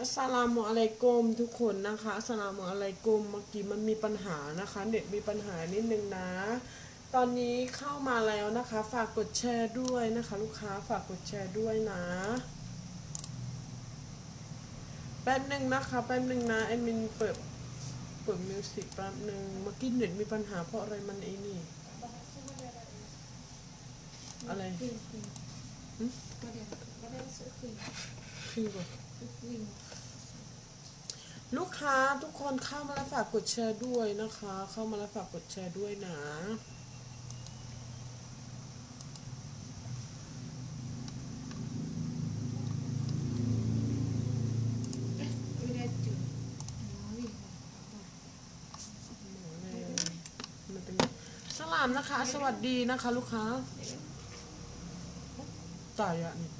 อัสสลามุอะลัยกุมทุกคนนะคะอัสสลามุอะลัยกุมเมื่อกี้มันมีปัญหานะคะเน็ตมีปัญหานิดนึงนะ ตอนนี้เข้ามาแล้วนะคะ ฝากกดแชร์ด้วยนะคะ ลูกค้าฝากกดแชร์ด้วยนะแป๊บหนึ่งนะคะแป๊บหนึ่งนะแอดมินเปิดเปิดมิวสิกแป๊บหนึ่งเมื่อกี้เน็ตมีปัญหาเพราะอะไรมันไอ้นี่ อะไร Queen, queen. Hmm? What is, what is a queen? คือแบบ A queen. ลูกค้าทุกคนเข้ามาแล้วฝากกดแชร์ด้วยนะคะ เข้ามาแล้วฝากกดแชร์ด้วยนะ We had to. No, we มันเป็นสลามนะคะ สวัสดีนะคะ ลูกค้าตายอะนี่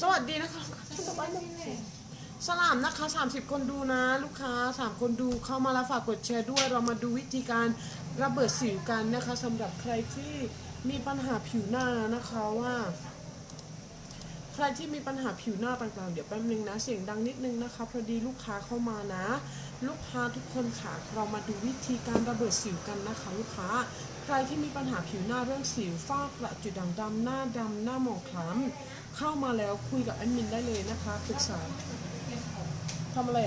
สวัสดีนะคะลูกค้า have. สลามนะคะ 30 คนดูนะลูกค้า 3 คนดูเข้ามาแล้วฝากกดแชร์ด้วย เรามาดูวิธีการระเบิดสิวกันนะคะสำหรับใครที่มีปัญหาผิวหน้านะคะว่า ใครที่มีปัญหาผิวหน้าต่างๆ เดี๋ยวแป๊บนึงนะ เสียงดังนิดนึงนะคะพอดีลูกค้าเข้ามานะ ลูกค้าทุกคนค่ะเรามาดูวิธีการระเบิดสิวกันนะคะลูกค้า ใครที่มีปัญหาผิวหน้าเรื่องสิวฝ้ากระจุดด่างดำหน้าดำหน้าหมองคล้ำเข้ามาแล้วคุยกับแอดมินได้เลยนะคะปรึกษา ทำอะไร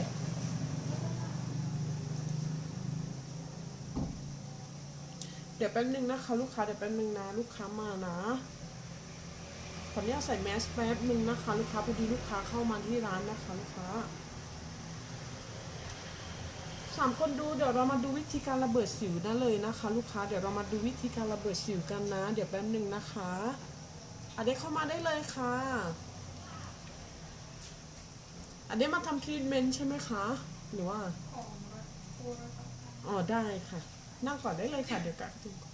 เดี๋ยวแป๊บนึงนะคะลูกค้าเดี๋ยวแป๊บนึงนะลูกค้ามานะขออนุญาตใส่แมสแป๊บนึงนะคะ ลูกค้าพอดีลูกค้าเข้ามาที่ร้านนะคะลูกค้าสามคนดูเดี๋ยวเรามาดูวิธีการระเบิดสิวได้เลยนะคะ ลูกค้าเดี๋ยวเรามาดูวิธีการระเบิดสิวกันนะ เดี๋ยวแป๊บนึงนะคะอันนี้เข้ามาได้เลยค่ะ อันนี้มาทำทรีทเมนต์ใช่ไหมคะ หรือว่า อ๋อได้ค่ะ นั่งก่อนได้เลยค่ะ เดี๋ยวกะถึงก่อน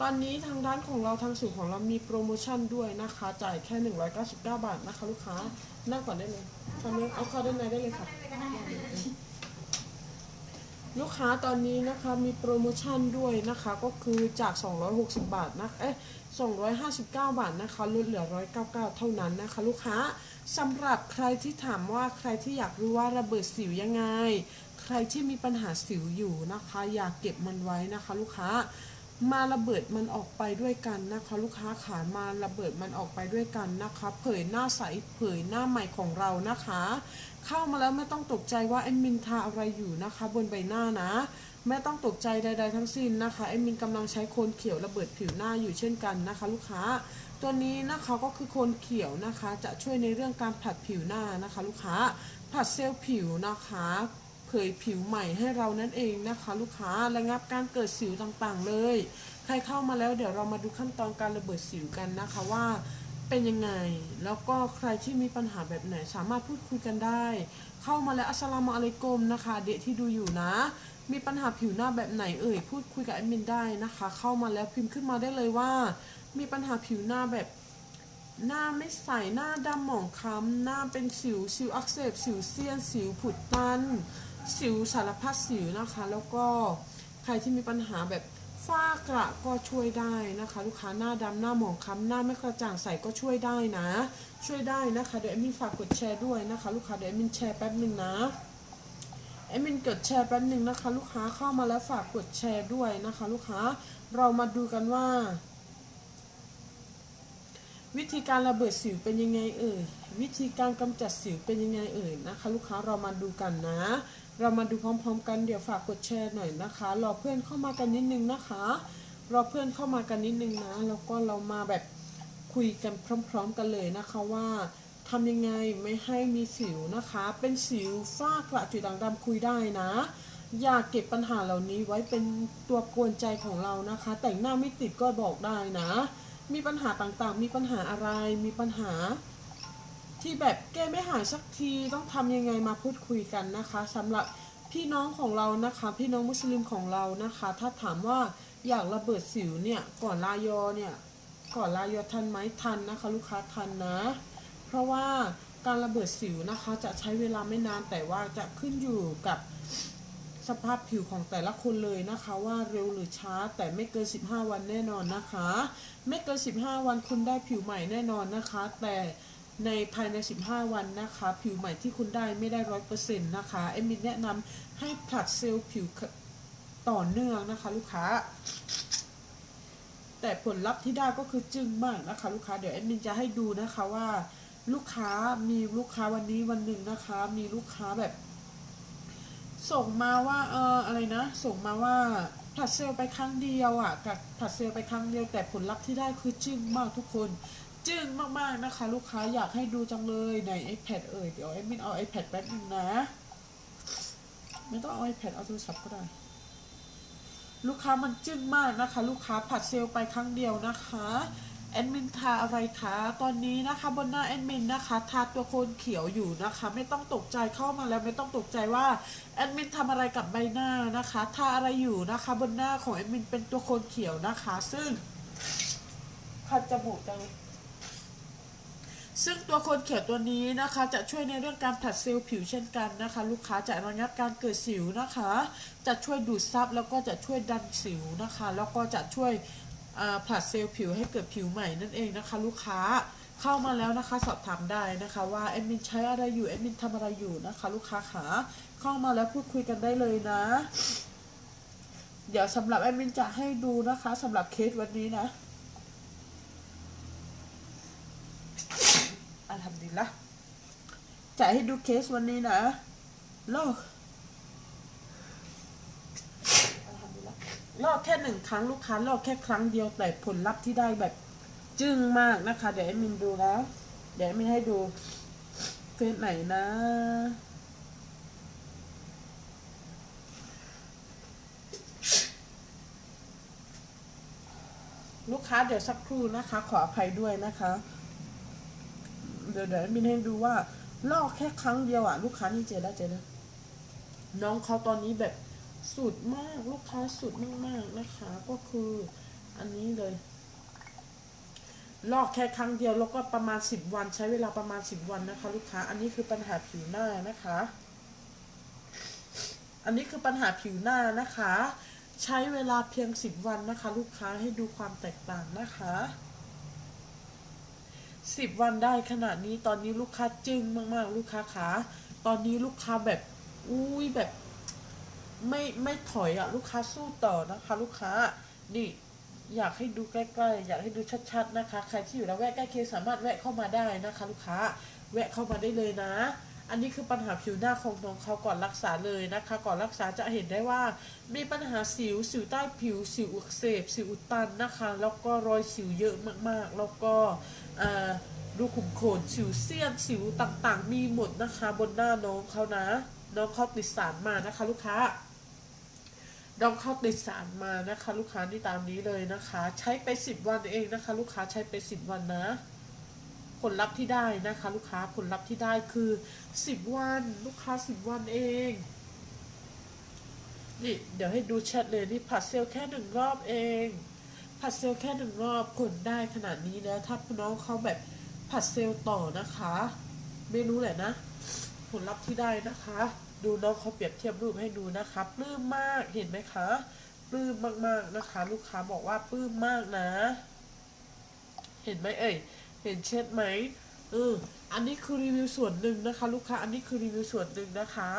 ตอนนี้ทางร้านของเราทางสูตรของเรามีโปรโมชั่นด้วยนะคะ จ่ายแค่ 199 บาทนะคะลูกค้า นั่งก่อนได้เลยทำเลยเอาเข้าด้านในได้เลยค่ะ ลูกค้าตอนนี้นะคะมีโปรโมชั่นด้วยนะคะ ก็คือจาก 260 บาทนะ เอ๊ะ 259 บาทนะคะลดเหลือ 199 เท่านั้นนะคะ ลูกค้าสำหรับใครที่ถามว่าใครที่อยากรู้ว่าระเบิดสิวยังไง ใครที่มีปัญหาสิวอยู่นะคะ อยากเก็บมันไว้นะคะ ลูกค้ามาระเบิดมันออกไปด้วยกันนะคะ ลูกค้าขามาระเบิดมันออกไปด้วยกันนะคะ เผยหน้าใสเผยหน้าใหม่ของเรานะคะ เข้ามาแล้วไม่ต้องตกใจว่าแอดมินทาอะไรอยู่นะคะ บนใบหน้านะ ไม่ต้องตกใจใด ๆ ทั้งสิ้นนะคะแอมินกำลังใช้โคนเขียวระเบิดผิวหน้าอยู่เช่นกันนะคะ ลูกค้า ตัวนี้นะคะก็คือโคนเขียวนะคะ จะช่วยในเรื่องการผัดผิวหน้านะคะ ลูกค้าผัดเซลล์ผิวนะคะเผยผิวใหม่ให้เรานั่นเองนะคะ ลูกค้าระงับการเกิดสิวต่างๆเลย ใครเข้ามาแล้วเดี๋ยวเรามาดูขั้นตอนการระเบิดสิวกันนะคะว่าเป็นยังไง แล้วก็ใครที่มีปัญหาแบบไหนสามารถพูดคุยกันได้ เข้ามาแล้วอัสสลามุอะลัยกุมนะคะ เด็กที่ดูอยู่นะ มีปัญหาผิวหน้าแบบไหนเอ่ยพูดคุยกับแอดมินได้นะคะ เข้ามาแล้วพิมพ์ขึ้นมาได้เลยว่า มีปัญหาผิวหน้าแบบหน้าไม่ใสหน้าดำหมองคล้ำหน้าเป็นสิวสิวอักเสบสิวเซียน สิวผุดตัน สิวสารพัดสิวนะคะ แล้วก็ใครที่มีปัญหาแบบฝ้ากระก็ช่วยได้นะคะ ลูกค้าหน้าดำหน้าหมองคล้ำหน้าไม่กระจ่างใสก็ช่วยได้นะ ช่วยได้นะคะเดี๋ยวแอดมินฝากกดแชร์ด้วยนะคะ ลูกค้าเดี๋ยวแอดมินแชร์แป๊บหนึ่งนะ แอดมินกดแชร์แป๊บหนึ่งนะคะ ลูกค้าเข้ามาแล้วฝากกดแชร์ด้วยนะคะ ลูกค้าเรามาดูกันว่า วิธีการระเบิดสิวเป็นยังไงเอ่ยวิธีการกำจัดสิวเป็นยังไงเอ่ยนะคะ ลูกค้าเรามาดูกันนะ เรามาดูพร้อมๆ กันเดี๋ยวฝากกดแชร์หน่อยนะคะรอเพื่อนเข้ามากันนิดนึงนะคะรอเพื่อนเข้ามากันนิดนึงนะแล้วก็เรามาแบบคุยกันพร้อม ๆ กันเลยนะคะว่า ทำยังไงไม่ให้มีสิวนะคะ เป็นสิวฝ้ากระจุดด่างดำคุยได้นะ อย่าเก็บปัญหาเหล่านี้ไว้เป็นตัวกวนใจของเรานะคะ แต่งหน้าไม่ติดก็บอกได้นะ มีปัญหาต่างๆ มีปัญหาอะไร มีปัญหา ที่แบบแก้ไม่หายสักทีต้องทำยังไงมาพูดคุยกันนะคะสำหรับพี่น้องของเรานะคะ พี่น้องมุสลิมของเรานะคะ ถ้าถามว่าอยากระเบิดสิวเนี่ยก่อนลายอเนี่ยก่อนลายอทันไหมทันนะคะ ลูกค้าทันนะ เพราะว่าการระเบิดสิวนะคะจะใช้เวลาไม่นานแต่ว่าจะขึ้นอยู่กับสภาพผิวของแต่ละคนเลยนะคะว่าเร็วหรือช้าแต่ไม่เกิน 15 วันแน่นอนนะคะ ไม่เกิน 15 วันคุณได้ผิวใหม่แน่นอนนะคะ แต่ในภายใน 15 วันนะคะ ผิวใหม่ที่คุณได้ไม่ได้ร้อยเปอร์เซ็นต์นะคะเอมินแนะนำให้ผลัดเซลล์ผิวต่อเนื่องนะคะ ลูกค้า แต่ผลลัพธ์ที่ได้ก็คือจึ้งมากนะคะ ลูกค้าเดี๋ยวแอมินจะให้ดูนะคะว่า ลูกค้ามีลูกค้าวันนี้วันหนึ่งนะคะ มีลูกค้าแบบ ส่งมาว่าเอออะไรนะ ส่งมาว่าผัดเซลไปครั้งเดียวอะกับผัดเซลไปครั้งเดียวแต่ผลลัพธ์ที่ได้คือจึ้งมากทุกคน จึ้งมากๆนะคะ ลูกค้าอยากให้ดูจังเลยใน iPad เอ่ยเดี๋ยวแอดมินเอา iPad แป๊บนึงนะ ไม่ต้องเอา iPad เอาโทรศัพท์ก็ได้ ลูกค้ามันจึ้งมากนะคะ ลูกค้าผัดเซลไปครั้งเดียวนะคะ แอดมินทาอะไรคะ ตอนนี้นะคะบนหน้าแอดมินนะคะทาตัวโคนเขียวอยู่นะคะ ไม่ต้องตกใจเข้ามาแล้วไม่ต้องตกใจว่าแอดมินทำอะไรกับใบหน้านะคะทาอะไรอยู่นะคะ บนหน้าของแอดมินเป็นตัวโคนเขียวนะคะ ซึ่งคัดจมูกจังซึ่งตัวโคนเขียวตัวนี้นะคะ จะช่วยในเรื่องการผลัดเซลล์ผิวเช่นกันนะคะ ลูกค้าจะระงับการเกิดสิวนะคะ จะช่วยดูดซับแล้วก็จะช่วยดันสิวนะคะ แล้วก็จะช่วย ผลัดเซลล์ผิวให้เกิดผิวใหม่นั่นเองนะคะ ลูกค้าเข้ามาแล้วนะคะสอบถามได้นะคะว่าแอดมินใช้อะไรอยู่แอดมินทำอะไรอยู่นะคะ ลูกค้าขาเข้ามาแล้วพูดคุยกันได้เลยนะ เดี๋ยวสำหรับแอดมินจะให้ดูนะคะสำหรับเคสวันนี้นะอัลฮัมดุลิละจะให้ดูเคสวันนี้นะโลก ลอกแค่หนึ่งครั้งลูกค้าลอกแค่ครั้งเดียวแต่ผลลัพธ์ที่ได้แบบจึ้งมากนะคะ เดี๋ยวแอดมินดูแล้ว เดี๋ยวแอดมินให้ดูเฟซไหนนะลูกค้าเดี๋ยวสักครู่นะคะ ขออภัยด้วยนะคะ เดี๋ยวเดี๋ยวแอมินให้ดูว่าลอกแค่ครั้งเดียวอะลูกค้านี่เจอได้เจอได้น้องเขาตอนนี้แบบ สุดมากลูกค้าสุดมากๆนะคะ ก็คืออันนี้เลย ลอกแค่ครั้งเดียวแล้วก็ประมาณ 10 วัน ใช้เวลาประมาณ 10 วันนะคะ ลูกค้าอันนี้คือปัญหาผิวหน้านะคะ อันนี้คือปัญหาผิวหน้านะคะ ใช้เวลาเพียง 10 วันนะคะ ลูกค้าให้ดูความแตกต่างนะคะ10วันได้ขนาดนี้ตอนนี้ลูกค้าจึ้งมาก ๆ ลูกค้าขาตอนนี้ลูกค้าแบบ อุ้ยแบบ ไม่ไม่ถอยอะลูกค้าสู้ต่อนะคะ ลูกค้านี่อยากให้ดูใกล้ๆ อยากให้ดูชัดๆนะคะ ใครที่อยู่ละแวกใกล้เคียงสามารถแวะเข้ามาได้นะคะ ลูกค้า แวะเข้ามาได้เลยนะ อันนี้คือปัญหาผิวหน้าของน้องเขาก่อนรักษาเลยนะคะ ก่อนรักษาจะเห็นได้ว่า มีปัญหาสิวสิวใต้ผิวสิวอักเสบสิวอุดตันนะคะ แล้วก็รอยสิวเยอะมากๆ แล้วก็อ่าดูขุมขนสิวเสี้ยนสิวต่างๆ มีหมดนะคะ บนหน้าน้องเขานะ น้องเขาติดสารมานะคะ ลูกค้า น้องเขาติดสารมานะคะ ลูกค้านี่ตามนี้เลยนะคะ ใช้ไปสิบวันเองนะคะ ลูกค้าใช้ไปสิบวันนะ ผลลัพธ์ที่ได้นะคะ ลูกค้าผลลัพธ์ที่ได้คือสิบวัน ลูกค้าสิบวันเองนี่เดี๋ยวให้ดูแชทเลยนี่ผัดเซลแค่หนึ่งรอบเอง ผัดเซลแค่หนึ่งรอบผลได้ขนาดนี้แล้วถ้าน้องเขาแบบผัดเซลต่อนะคะ ไม่รู้แหละนะ ผลลัพธ์ที่ได้นะคะ ดูน้องเขาเปรียบเทียบรูปให้ดูนะคะปลื้มมากเห็นไหมคะปลื้มมากๆนะคะ ลูกค้าบอกว่าปลื้มมากนะ เห็นไหมเอ่ยเห็นเช็ดไหมเอออันนี้คือรีวิวส่วนหนึ่งนะคะ ลูกค้าอันนี้คือรีวิวส่วนหนึ่งนะคะ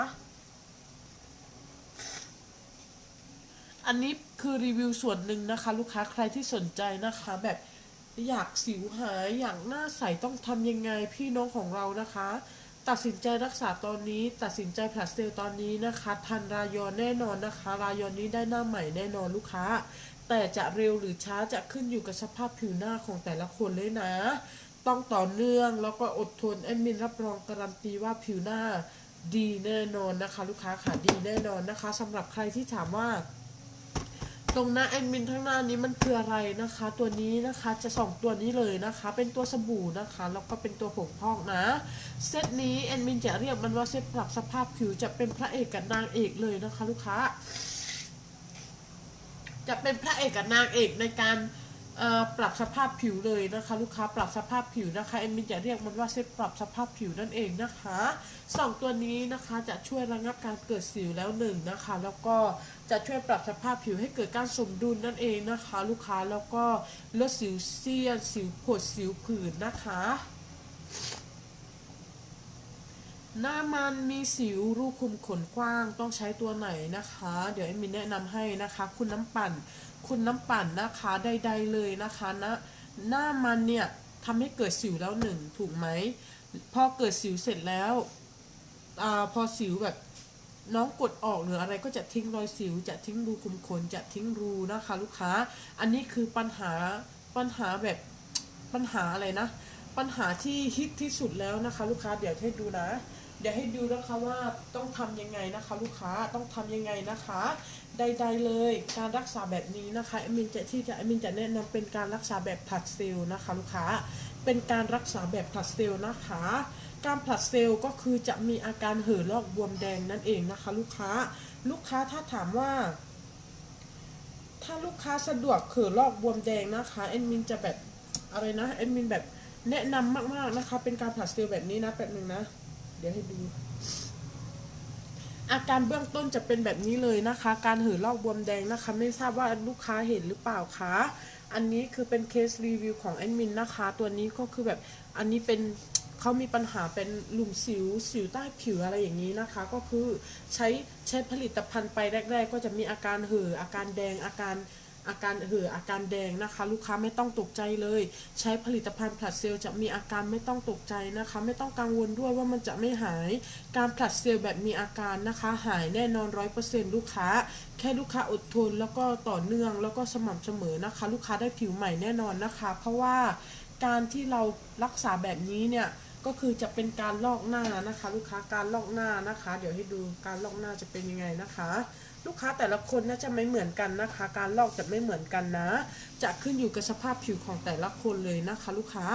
อันนี้คือรีวิวส่วนหนึ่งนะคะ ลูกค้าใครที่สนใจนะคะ แบบอยากสิวหายอยากหน้าใสต้องทำยังไงพี่น้องของเรานะคะ ตัดสินใจรักษาตอนนี้ตัดสินใจผลัดเซลล์ตอนนี้นะคะทันรายอนแน่นอนนะคะ รายอนนี้ได้หน้าใหม่แน่นอนลูกค้า แต่จะเร็วหรือช้าจะขึ้นอยู่กับสภาพผิวหน้าของแต่ละคนเลยนะ ต้องต่อเนื่องแล้วก็อดทนแอดมินรับรองการันตีว่าผิวหน้าดีแน่นอนนะคะ ลูกค้าค่ะดีแน่นอนนะคะสำหรับใครที่ถามว่า ตรงหน้าแอดมินทั้งหน้านี้มันคืออะไรนะคะ ตัวนี้นะคะจะสองตัวนี้เลยนะคะ เป็นตัวสบู่นะคะแล้วก็เป็นตัวผงพอกนะเซตนี้แอดมินจะเรียกมันว่าเซตปรับสภาพผิวจะเป็นพระเอกกับนางเอกเลยนะคะ ลูกค้า จะเป็นพระเอกกับนางเอกในการ ปรับสภาพผิวเลยนะคะ ลูกค้าปรับสภาพผิวนะคะแอดมินจะเรียกมันว่าเซตปรับสภาพผิวนั่นเองนะคะสองตัวนี้นะคะจะช่วยระงับการเกิดสิวแล้วหนึ่งนะคะ แล้วก็จะช่วยปรับสภาพผิวให้เกิดการสมดุลนั่นเองนะคะ ลูกค้าแล้วก็ลดสิวเซียนสิวผดสิวผื่นนะคะหน้ามันมีสิวรูขุมขนกว้างต้องใช้ตัวไหนนะคะ เดี๋ยวเอมมินแนะนำให้นะคะ คุณน้ำปั่น คุณน้ำปั่นนะคะใดๆเลยนะคะนะหน้ามันเนี่ยทำให้เกิดสิวแล้วหนึ่งถูกไหมพอเกิดสิวเสร็จแล้วอพอสิวแบบน้องกดออกหรืออะไรก็จะทิ้งรอยสิว จะทิ้งรูขุมขนจะทิ้งรูนะคะ ลูกค้า อันนี้คือปัญหาปัญหาแบบปัญหาอะไรนะ ปัญหาที่ฮิตที่สุดแล้วนะคะ ลูกค้าเดี๋ยวให้ดูนะ เดี๋ยวให้ดูนะคะว่าต้องทำยังไงนะคะ ลูกค้าต้องทำยังไงนะคะ ใด ๆเลยการรักษาแบบนี้นะคะเอมินจะที่จะเอมินจะแนะนำเป็นการรักษาแบบผัดเซลล์นะคะ ลูกค้าเป็นการรักษาแบบผัดเซลล์นะคะ การผัดเซลล์ก็คือจะมีอาการเห่อลอกบวมแดงนั่นเองนะคะ ลูกค้าลูกค้าถ้าถามว่าถ้าลูกค้าสะดวกเห่อลอกบวมแดงนะคะเอมินจะแบบอะไรนะเอมินแบบ แนะนำมากๆนะคะ เป็นการผัดเซลล์แบบนี้นะแป๊บหนึ่งนะ เดี๋ยวให้ดู อาการเบื้องต้นจะเป็นแบบนี้เลยนะคะ การเหือลอกบวมแดงนะคะ ไม่ทราบว่าลูกค้าเห็นหรือเปล่าคะอันนี้คือเป็นเคสรีวิวของแอดมินนะคะ ตัวนี้ก็คือแบบอันนี้เป็นเขามีปัญหาเป็นหลุมสิวสิวใต้ผิวอะไรอย่างนี้นะคะ ก็คือใช้ใช้ผลิตภัณฑ์ไปแรก ๆ ก็จะมีอาการเหืออาการแดงอาการ อาการเหืออาการแดงนะคะ ลูกค้าไม่ต้องตกใจเลย ใช้ผลิตภัณฑ์ผลัดเซลล์จะมีอาการไม่ต้องตกใจนะคะ ไม่ต้องกังวลด้วยว่ามันจะไม่หาย การผลัดเซลล์แบบมีอาการนะคะ หายแน่นอนร้อยเปอร์เซ็นต์ลูกค้า แค่ลูกค้าอดทนแล้วก็ต่อเนื่องแล้วก็สม่ำเสมอนะคะ ลูกค้าได้ผิวใหม่แน่นอนนะคะ เพราะว่าการที่เรารักษาแบบนี้เนี่ยก็คือจะเป็นการลอกหน้านะคะ ลูกค้าการลอกหน้านะคะ เดี๋ยวให้ดูการลอกหน้าจะเป็นยังไงนะคะ ลูกค้าแต่ละคนน่าจะไม่เหมือนกันนะคะ การลอกจะไม่เหมือนกันนะ จะขึ้นอยู่กับสภาพผิวของแต่ละคนเลยนะคะ ลูกค้า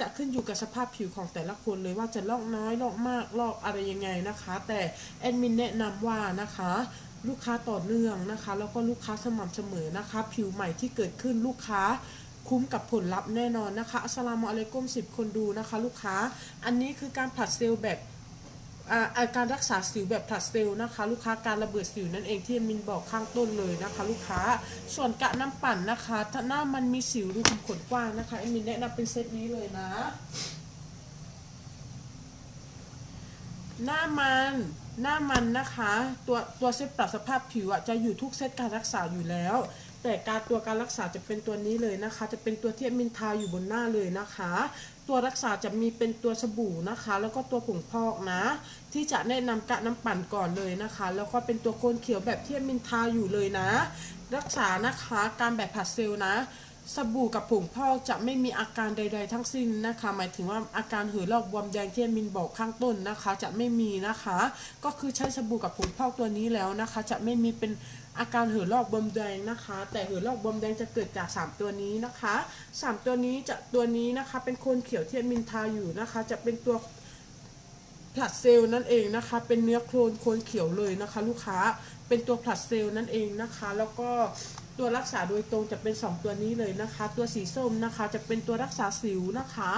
จะขึ้นอยู่กับสภาพผิวของแต่ละคนเลยว่าจะลอกน้อยลอกมากลอกอะไรยังไงนะคะ แต่แอดมินแนะนำว่านะคะลูกค้าต่อเนื่องนะคะ แล้วก็ลูกค้าสม่ำเสมอนะคะ ผิวใหม่ที่เกิดขึ้นลูกค้าคุ้มกับผลลัพธ์แน่นอนนะคะอัสลามุอะลัยกุมสิบคนดูนะคะ ลูกค้า อันนี้คือการผัดเซลล์แบบ อาการรักษาสิวแบบผลัดเซลล์นะคะ ลูกค้าการระเบิดสิวนั่นเองที่มินบอกข้างต้นเลยนะคะ ลูกค้าส่วนกะน้ำปั่นนะคะ ถ้าหน้ามันมีสิวรูขุมขนกว้างนะคะเอมินแนะนำเป็นเซตนี้เลยนะ หน้ามันหน้ามันนะคะ ตัวตัวเซตปรับสภาพผิวอะจะอยู่ทุกเซตการรักษาอยู่แล้ว แต่การตัวการรักษาจะเป็นตัวนี้เลยนะคะ จะเป็นตัวที่มินทาอยู่บนหน้าเลยนะคะ ตัวรักษาจะมีเป็นตัวสบู่นะคะ แล้วก็ตัวผงพอกนะ ที่จะแนะนำกะน้ำปั่นก่อนเลยนะคะ แล้วก็เป็นตัวโคนเขียวแบบที่มินทาอยู่เลยนะ รักษานะคะการแบบผัดเซลล์นะ สบู่กับผงพอกจะไม่มีอาการใด ๆ ทั้งสิ้นนะคะ หมายถึงว่าอาการเหือลอกบวมแดงที่มินบอกข้างต้นนะคะ จะไม่มีนะคะ ก็คือใช้สบู่กับผงพอกตัวนี้แล้วนะคะ จะไม่มีเป็นอาการเหือลอกบวมแดงนะคะ แต่เหือลอกบวมแดงจะเกิดจาก 3 ตัวนี้นะคะสามตัวนี้จะตัวนี้นะคะ เป็นโคนเขียวที่มินทาอยู่นะคะ จะเป็นตัว ผลัดเซลล์นั่นเองนะคะ เป็นเนื้อโคลนโคนเขียวเลยนะคะ ลูกค้าเป็นตัวผลัดเซลล์นั่นเองนะคะ แล้วก็ตัวรักษาโดยตรงจะเป็น 2 ตัวนี้เลยนะคะ ตัวสีส้มนะคะจะเป็นตัวรักษาสิวนะคะ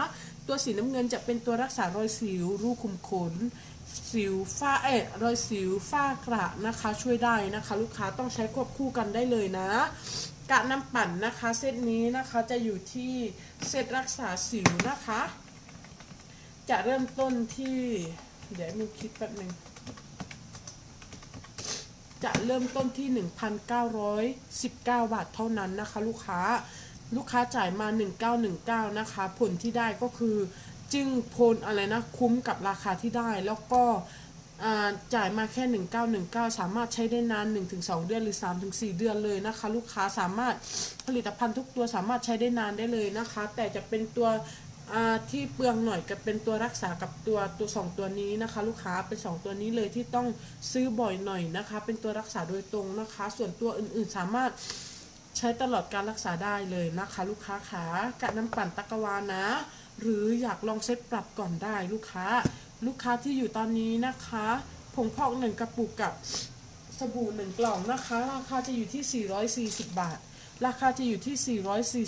ตัวสีน้ำเงินจะเป็นตัวรักษารอยสิว รูขุมขน สิวฝ้าเอะรอยสิวฝ้ากระนะคะ ช่วยได้นะคะ ลูกค้าต้องใช้ควบคู่กันได้เลยนะกะน้ำปั่นนะคะ เซตนี้นะคะจะอยู่ที่เซตรักษาสิวนะคะ จะเริ่มต้นที่ เดี๋ยวมีคิดแป๊บหนึ่งจะเริ่มต้นที่ 1,919 บาทเท่านั้นนะคะ ลูกค้าลูกค้าจ่ายมา 1919 นะคะ ผลที่ได้ก็คือ จึงพลอะไรนะ คุ้มกับราคาที่ได้ แล้วก็จ่ายมาแค่ 1919 สามารถใช้ได้นาน 1-2 เดือนหรือ 3-4 เดือนเลยนะคะ ลูกค้าสามารถผลิตภัณฑ์ทุกตัวสามารถใช้ได้นานได้เลยนะคะ แต่จะเป็นตัว ที่เปลืองหน่อยก็เป็นตัวรักษากับตัวตัวสองตัวนี้นะคะ ลูกค้าเป็นสองตัวนี้เลยที่ต้องซื้อบ่อยหน่อยนะคะ เป็นตัวรักษาโดยตรงนะคะ ส่วนตัวอื่นๆสามารถใช้ตลอดการรักษาได้เลยนะคะ ลูกค้าขากะน้ำปั่นตะกวานะ หรืออยากลองเซ็ตปรับก่อนได้ลูกค้า ลูกค้าที่อยู่ตอนนี้นะคะผงพอกหนึ่งกระปุกกับสบู่หนึ่งกล่องนะคะ ราคาจะอยู่ที่ 440 บาท ราคาจะอยู่ที่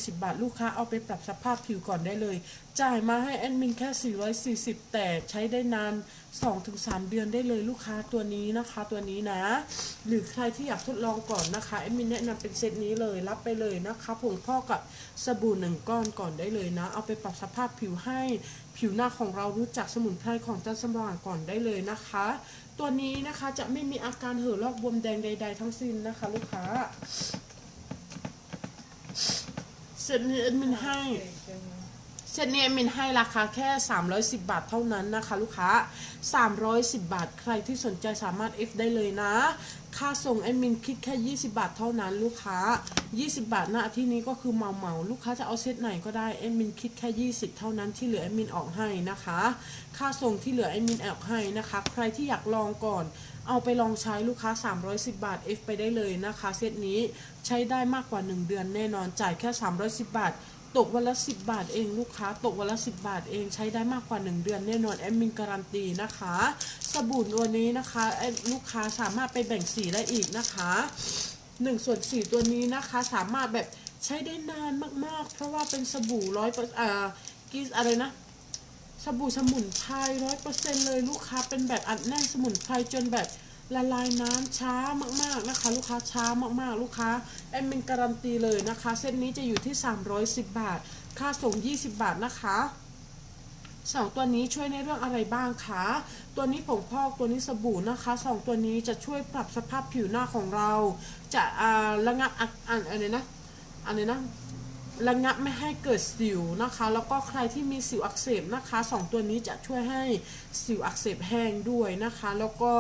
440 บาท ลูกค้าเอาไปปรับสภาพผิวก่อนได้เลย จ่ายมาให้แอดมินแค่ 440 แต่ใช้ได้นาน 2-3 เดือนได้เลยลูกค้าตัวนี้นะคะตัวนี้นะ หรือใครที่อยากทดลองก่อนนะคะแอดมินแนะนำเป็นเซตนี้เลยรับไปเลยนะคะผงพอกกับสบู่หนึ่งก้อนก่อนได้เลยนะ เอาไปปรับสภาพผิวให้ผิวหน้าของเรารู้จักสมุนไพรของจันสมว่างก่อนได้เลยนะคะ ตัวนี้นะคะจะไม่มีอาการเห่อลอกบวมแดงใด ๆ ทั้งสิ้นนะคะ ลูกค้า เซตนี้แอดมินให้ เซตนี้แอดมินให้ราคาแค่ 310 บาทเท่านั้นนะคะ ลูกค้า 310 บาท ใครที่สนใจสามารถ F ได้เลยนะ ค่าส่งแอดมินคิดแค่ 20 บาทเท่านั้นลูกค้า 20 บาทหน้าที่นี้ก็คือเหมาเหมาลูกค้าจะเอาเซตไหนก็ได้แอดมินคิดแค่ 20 เท่านั้นที่เหลือแอดมินออกให้นะคะ ค่าส่งที่เหลือแอดมินออกให้นะคะ ใครที่อยากลองก่อน เอาไปลองใช้ลูกค้า 310 บาท F ไปได้เลยนะคะ เซตนี้ใช้ได้มากกว่า 1 เดือนแน่นอนจ่ายแค่ 310 บาท ตกวันละ 10 บาทเองลูกค้า ตกวันละ 10 บาทเองใช้ได้มากกว่า 1 เดือนแน่นอนแอดมินการันตีนะคะ สบู่ตัวนี้นะคะลูกค้าสามารถไปแบ่งสีได้อีกนะคะ1ส่วน4ตัวนี้นะคะสามารถแบบใช้ได้นานมากๆ เพราะว่าเป็นสบู่ร้อยเปอร์อ่ากีอะไรนะ สบู่สมุนไพรร้อยเปอร์เซ็นเลยลูกค้าเป็นแบบอัดแน่นสมุนไพรจนแบบละลายน้ำช้ามากๆนะคะ ลูกค้าช้ามากๆ ลูกค้าแอดมินการันตีเลยนะคะ เส้นนี้จะอยู่ที่ 310 บาท ค่าส่ง 20 บาทนะคะสองตัวนี้ช่วยในเรื่องอะไรบ้างคะ ตัวนี้ผงพอกตัวนี้สบู่นะคะสองตัวนี้จะช่วยปรับสภาพผิวหน้าของเรา จะระงับอักอันอะไรนะอะไรนะ ระงับไม่ให้เกิดสิวนะคะ แล้วก็ใครที่มีสิวอักเสบนะคะสองตัวนี้จะช่วยให้สิวอักเสบแห้งด้วยนะคะ แล้วก็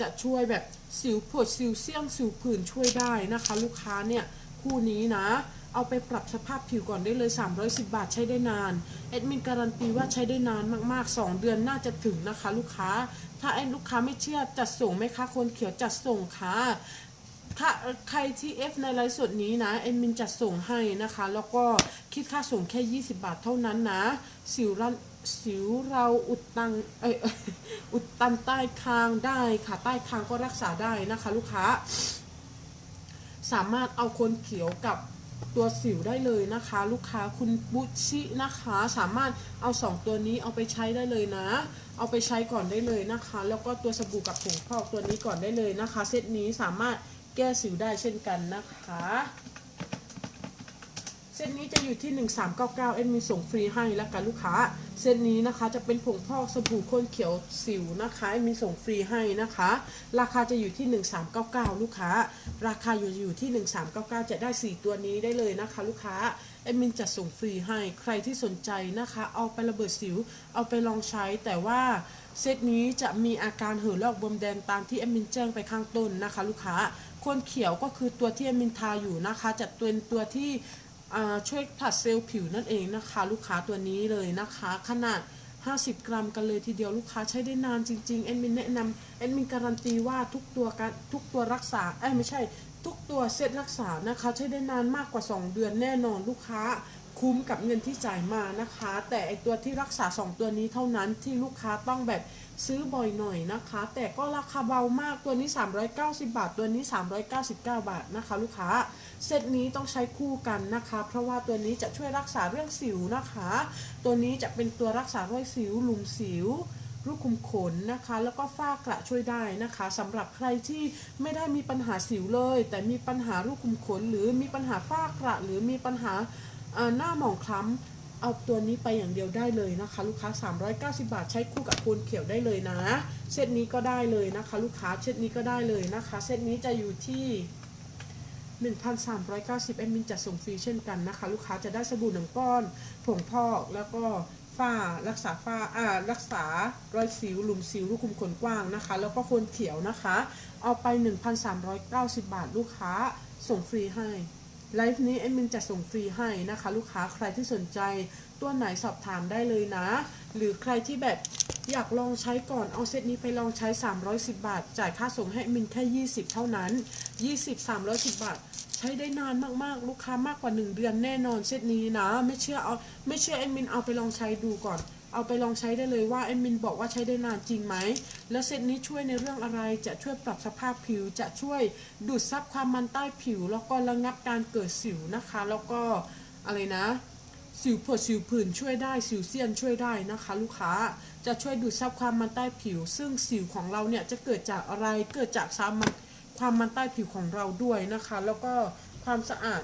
จะช่วยแบบสิวผดสิวเสี่ยงสิวผื่นช่วยได้นะคะ ลูกค้าเนี่ยคู่นี้นะ เอาไปปรับสภาพผิวก่อนได้เลย 310 บาทใช้ได้นานแอดมินการันตีว่าใช้ได้นานมาก ๆ 2 เดือนน่าจะถึงนะคะ ลูกค้า ถ้าไอ้ลูกค้าไม่เชื่อจัดส่งไหมคะคนเขียวจัดส่งค่ะ ถ้าใครที่ F ในไลฟ์สดนี้นะเอ็มมินจัดส่งให้นะคะ แล้วก็คิดค่าส่งแค่ 20 บาทเท่านั้นนะ สิวเราสิวเราอุดตันเอยอุดตันใต้คางได้ค่ะ ใต้คางก็รักษาได้นะคะ ลูกค้า สามารถเอาคนเขียวกับตัวสิวได้เลยนะคะ ลูกค้าคุณบุชินะคะ สามารถเอาสองตัวนี้เอาไปใช้ได้เลยนะ เอาไปใช้ก่อนได้เลยนะคะ แล้วก็ตัวสบู่กับผงพอกตัวนี้ก่อนได้เลยนะคะ เซตนี้สามารถ ก้สิวได้เช่นกันนะคะเซตนี้จะอยู่ที่ 1399เอ็นมีส่งฟรีให้แล้วกันลูกค้าเซตนี้นะคะจะเป็นผงพอกสบู่ข้นเขียวสิวนะคะเอ็นมีส่งฟรีให้นะคะ ราคาจะอยู่ที่ 1399 ลูกค้า ราคาอยู่อยู่ที่ 1399 จะได้ 4 ตัวนี้ได้เลยนะคะ ลูกค้าเอ็มมินจะส่งฟรีให้ใครที่สนใจนะคะ เอาไประเบิดสิว เอาไปลองใช้แต่ว่าเซตนี้จะมีอาการเหือลอกบวมแดงตามที่เอ็มมินแจ้งไปข้างต้นนะคะ ลูกค้า คนเขียวก็คือตัวที่มินทาอยู่นะคะ จะเป็นตัวที่ช่วยผัดเซลล์ผิวนั่นเองนะคะ ลูกค้าตัวนี้เลยนะคะ ขนาด 50 กรัมกันเลยทีเดียวลูกค้าใช้ได้นานจริงๆแอดมินแนะนำแอดมินการันตีว่าทุกตัวการทุกตัวรักษาเอ้ไม่ใช่ ทุกตัวเซตรักษานะคะ ใช้ได้นานมากกว่า 2 เดือนแน่นอนลูกค้า คุ้มกับเงินที่จ่ายมานะคะ แต่ไอตัวที่รักษา 2 ตัวนี้เท่านั้นที่ลูกค้าต้องแบบซื้อบ่อยหน่อยนะคะ แต่ก็ราคาเบามากตัวนี้ 390 บาท ตัวนี้ 399 บาทนะคะ ลูกค้าเซตนี้ต้องใช้คู่กันนะคะ เพราะว่าตัวนี้จะช่วยรักษาเรื่องสิวนะคะ ตัวนี้จะเป็นตัวรักษารอยสิวหลุมสิวรูขุมขนนะคะ แล้วก็ฝ้ากระช่วยได้นะคะสำหรับใครที่ไม่ได้มีปัญหาสิวเลย แต่มีปัญหารูขุมขน หรือมีปัญหาฝ้ากระหรือมีปัญหา หน้าหมองคล้ำเอาตัวนี้ไปอย่างเดียวได้เลยนะคะ ลูกค้า 390 บาท ใช้คู่กับคูณเขียวได้เลยนะ เซตนี้ก็ได้เลยนะคะ ลูกค้าเซตนี้ก็ได้เลยนะคะ เซตนี้จะอยู่ที่1,390แอดมินจัดส่งฟรีเช่นกันนะคะ ลูกค้าจะได้สบู่หนึ่งก้อนผงพอกแล้วก็ฝ้ารักษาฝ้าอ่ารักษารอยสิวหลุมสิวรูขุมขนกว้างนะคะ แล้วก็โคนเขียวนะคะ เอาไป 1,390 บาทลูกค้าส่งฟรีให้ ไลฟ์นี้แอดมินจะส่งฟรีให้นะคะ ลูกค้าใครที่สนใจตัวไหนสอบถามได้เลยนะ หรือใครที่แบบอยากลองใช้ก่อนเอาเซตนี้ไปลองใช้ 310 บาท จ่ายค่าส่งให้มินแค่ 20 เท่านั้น 20 310 บาท ใช้ได้นานมากๆ ลูกค้ามากกว่า 1 เดือนแน่นอนเซตนี้นะ ไม่เชื่อเอาไม่เชื่อแอดมินเอาไปลองใช้ดูก่อน เอาไปลองใช้ได้เลยว่าแอดมินบอกว่าใช้ได้นานจริงไหม แล้วเซตนี้ช่วยในเรื่องอะไรจะช่วยปรับสภาพผิว จะช่วยดูดซับความมันใต้ผิว แล้วก็ระงับการเกิดสิวนะคะ แล้วก็อะไรนะ สิวผดสิวผื่นช่วยได้สิวเซียนช่วยได้นะคะ ลูกค้าจะช่วยดูดซับความมันใต้ผิว ซึ่งสิวของเราเนี่ยจะเกิดจากอะไรเกิดจากสามันความมันใต้ผิวของเราด้วยนะคะ แล้วก็ความสะอาด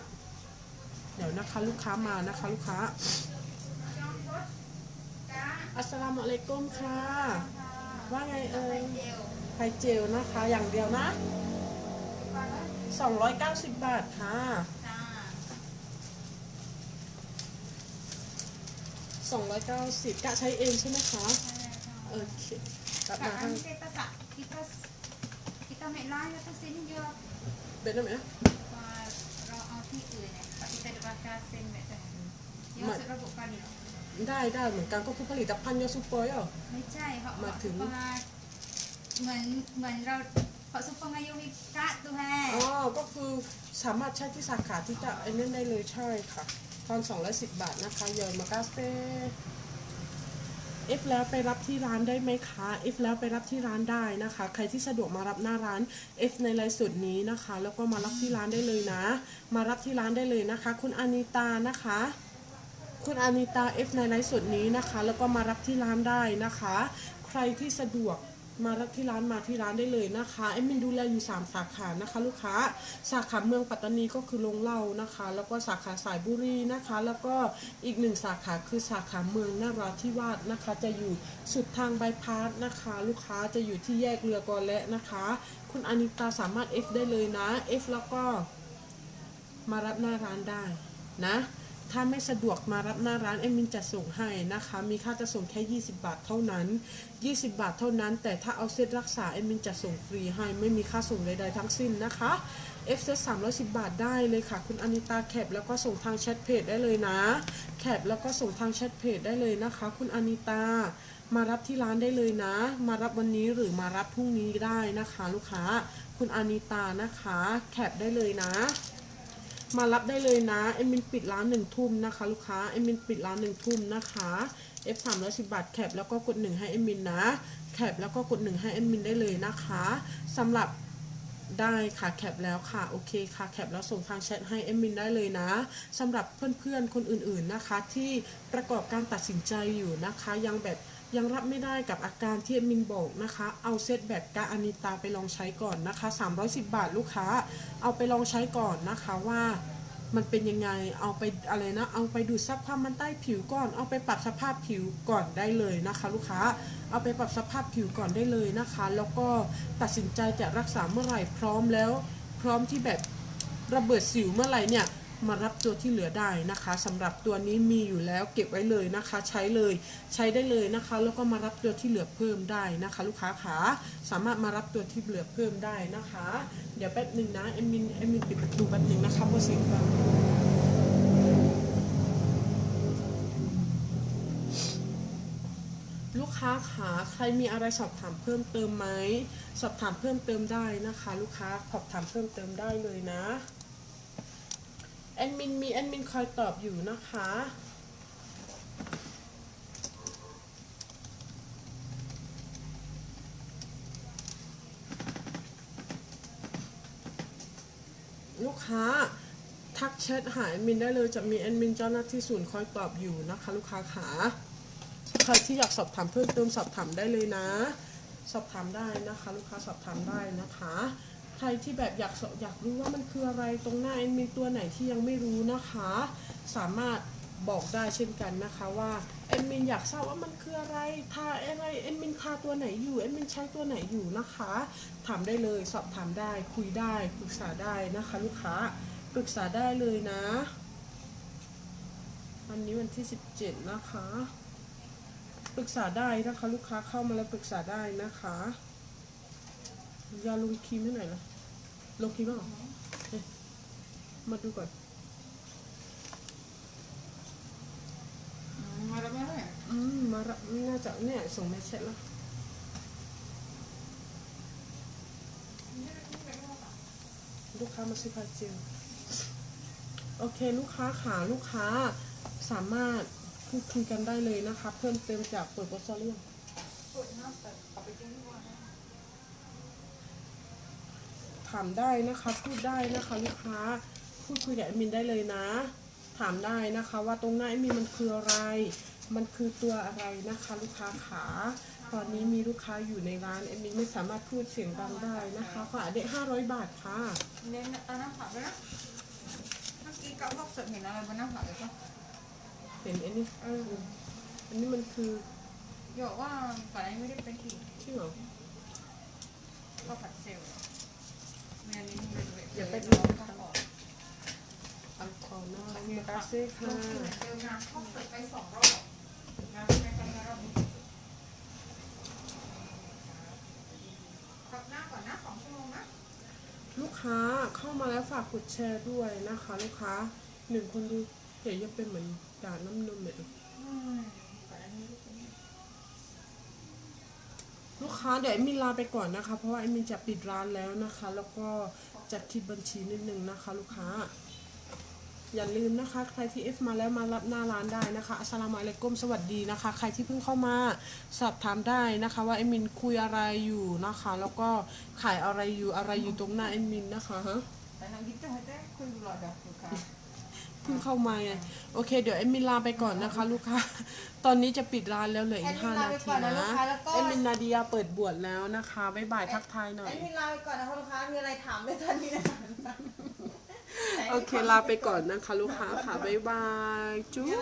เดี๋ยวนะคะลูกค้ามานะคะ ลูกค้า อัสสลามุอะลัยกุมค่ะ ว่าไงเอ่ยไข่เจลนะคะ อย่างเดียวนะ 290 บาทค่ะ 290กะใช้เองใช่ไหมคะ โอเคกลับมา Kak ทาง kami saya tak kita kita make line atas sini je เป็นได้ไหมนะเราเอาที่อื่นเนี่ยแต่ kita ada pakai sen mek dah. Yang Mat- maksud ระบบการนี่ ได้ได้เหมือนกันก็คือผลิตภัณฑ์ยาซูเปอร์อะ ไม่ใช่เขามาถึงเหมือนเหมือนเราเขาซุปเปอร์ไงยูมีกะตัวแฮอ๋อก็คือสามารถใช้ที่สาขาที่จะไอ้นั่นได้เลยใช่ค่ะตอน210 บาทนะคะเยอมากาเฟ่เอฟแล้วไปรับที่ร้านได้ไหมคะเอฟแล้วไปรับที่ร้านได้นะคะ ใครที่สะดวกมารับหน้าร้านเอฟในไลฟ์สดนี้นะคะ แล้วก็มารับที่ร้านได้เลยนะ มารับที่ร้านได้เลยนะคะ คุณอานิตานะคะ คุณอานิตาเอฟในไลฟ์สดนี้นะคะ แล้วก็มารับที่ร้านได้นะคะ ใครที่สะดวกมารับที่ร้านมาที่ร้านได้เลยนะคะเอ็มมินดูแลอยู่ 3 สาขานะคะ ลูกค้าสาขาเมืองปัตตานีก็คือโรงเล้านะคะ แล้วก็สาขาสายบุรีนะคะ แล้วก็อีกหนึ่งสาขาคือสาขาเมืองนราธิวาสนะคะ จะอยู่สุดทางบายพาสนะคะ ลูกค้าจะอยู่ที่แยกเรือกอและนะคะ คุณอนิตาสามารถ F ได้เลยนะ F แล้วก็มารับหน้าร้านได้นะ ถ้าไม่สะดวกมารับหน้าร้านเอมมินจะส่งให้นะคะ มีค่าจะส่งแค่ 20 บาทเท่านั้น 20 บาทเท่านั้น แต่ถ้าเอาเซตรักษาเอมมินจะส่งฟรีให้ ไม่มีค่าส่งใดๆทั้งสิ้นนะคะ F เซต310 บาทได้เลยค่ะ คุณอนิตาแคปแล้วก็ส่งทางแชทเพจได้เลยนะ แคปแล้วก็ส่งทางแชทเพจได้เลยนะคะ คุณอนิตา มารับที่ร้านได้เลยนะ มารับวันนี้หรือมารับพรุ่งนี้ได้นะคะ ลูกค้า คุณอนิตานะคะ แคปได้เลยนะ มารับได้เลยนะเอ็มมินปิดร้านหนึ่งทุ่มนะคะ ลูกค้าเอ็มมินปิดร้านหนึ่งทุ่มนะคะ F 3 1 0บาทแคปแล้วก็กดหนึ่งให้เอ็มมินนะแคปแล้วก็กดหนึ่งให้เอ็มมินได้เลยนะคะสำหรับได้ค่ะแคปแล้วค่ะโอเคค่ะแคปแล้วส่งทางแชทให้เอ็มมินได้เลยนะสำหรับเพื่อนๆคนอื่นๆนะคะ ที่ประกอบการตัดสินใจอยู่นะคะ ยังแบบ ยังรับไม่ได้กับอาการที่มมินบอกนะคะ เอาเซตแบบกาอานิตาไปลองใช้ก่อนนะคะ 310 บาทลูกค้า เอาไปลองใช้ก่อนนะคะว่ามันเป็นยังไง เอาไปอะไรนะ เอาไปดูดซับความมันใต้ผิวก่อน เอาไปปรับสภาพผิวก่อนได้เลยนะคะ ลูกค้า เอาไปปรับสภาพผิวก่อนได้เลยนะคะ แล้วก็ตัดสินใจจะรักษาเมื่อไหร่พร้อมแล้ว พร้อมที่แบบระเบิดสิวเมื่อไหร่เนี่ย มารับตัวที่เหลือได้นะคะสำหรับตัวนี้มีอยู่แล้วเก็บไว้เลยนะคะ ใช้เลยใช้ได้เลยนะคะ แล้วก็มารับตัวที่เหลือเพิ่มได้นะคะ ลูกค้าขาสามารถมารับตัวที่เหลือเพิ่มได้นะคะ เดี๋ยวแป๊บหนึ่งนะเอมมินเอมมินปิดประตูแป๊บหนึ่งนะคะเพราะเสียงดังลูกค้าขาใครมีอะไรสอบถามเพิ่มเติมไหมสอบถามเพิ่มเติมได้นะคะ ลูกค้าสอบถามเพิ่มเติมได้เลยนะ แอดมินมีแอดมินคอยตอบอยู่นะคะ ลูกค้าทักแชทหาแอดมินได้เลยจะมีแอดมินเจ้าหน้าที่ศูนย์คอยตอบอยู่นะคะ ลูกค้าขาใครที่อยากสอบถามเพิ่มเติมสอบถามได้เลยนะ สอบถามได้นะคะ ลูกค้าสอบถามได้นะคะ ใครที่แบบอยากอบอยากรู้ว่ามันคืออะไรตรงหน้าแอดมินตัวไหนที่ยังไม่รู้นะคะ สามารถบอกได้เช่นกันนะคะว่าแอดมินอยากทราบว่ามันคืออะไรทาอะไรแอดมินทาตัวไหนอยู่แอดมินใช้ตัวไหนอยู่นะคะ ถามได้เลยสอบถามได้คุยได้ปรึกษาได้นะคะ ลูกค้าปรึกษาได้เลยนะวันนี้วันที่ 17 นะคะ ปรึกษาได้นะคะ ลูกค้าเข้ามาแล้วปรึกษาได้นะคะ ยาลงครีมให้หน่อยนะลงครีมบ้างเหรอเอ๊ะมาดูก่อนมาแล้วมาเลยอืมมารับน่าจะเนี่ยส่งเมสเซจแล้วลูกค้ามาซื้อพาเจลโอเค ลูกค้าขาลูกค้าสามารถพูดคุยกันได้เลยนะคะ เพิ่มเติมจากเปิดบอสเรียงปวดหน้าแต่เอาไปกินที่ ถามได้นะคะ พูดได้นะคะลูกค้า พูดคุยกับแอดมินได้เลยนะ ถามได้นะคะว่าตรงหน้าแอดมินมันคืออะไร มันคือตัวอะไรนะคะ ลูกค้าขาตอนนี้มีลูกค้าอยู่ในร้านแอดมินไม่สามารถพูดเสียงดังได้นะคะขอเด็กห้าร้อยบาทค่ะ เน้นตาหน้าผากด้วยนะ เมื่อกี้กับพวกสดเห็นอะไรบนหน้าผากเลยปะเห็นอันนี้เอออันนี้มันคือหยอกว่าก่อนอันนี้ไม่ได้เป็นที่ที่เหรอข้าวผัดเซลล์ อย่าไปลดูองตลอดอัลคอน่ามาคาเซ่ค่ะเจอานข้าวสดไปสองรอบงานไปกันมาขอบหน้าก่อนนะสองชั่วโมนะลูกค้าเข้ามาแล้วฝากกดแชร์ด้วยนะคะ ลูกค้าหนึ่งคนดูเห็นยังเป็นเหมือนด่านน้ำนมเลย ลูกค้าเดี๋ยวเอมมินลาไปก่อนนะคะ เพราะว่าเอมมินจะปิดร้านแล้วนะคะ แล้วก็จัดคิดบัญชีนิดนึงนะคะ ลูกค้า อย่าลืมนะคะ ใครที่เอฟมาแล้วมารับหน้าร้านได้นะคะอัสสลามุอะลัยกุมสวัสดีนะคะ ใครที่เพิ่งเข้ามาสอบถามได้นะคะ ว่าเอมมินคุยอะไรอยู่นะคะ แล้วก็ขายอะไรอยู่อะไรอยู่ตรงหน้าเอมมินนะคะฮะแต่น้ำยิ้มจะ พิ่งเข้ามาไงโอเค เดี๋ยวเอมมินลาไปก่อนนะคะ ลูกค้า ตอนนี้จะปิดร้านแล้วเหลืออีกห้านาทีนะเอมมินนาเดียเปิดบวชแล้วนะคะบ๊ายบายทักทายหน่อยไอ้พี่ลาไปก่อนนะคะลูกค้ามีอะไรถามได้ตอนนี้นะคะโอเคลาไปก่อนนะคะ ลูกค้าค่ะบ๊ายบายจุ๊มีบ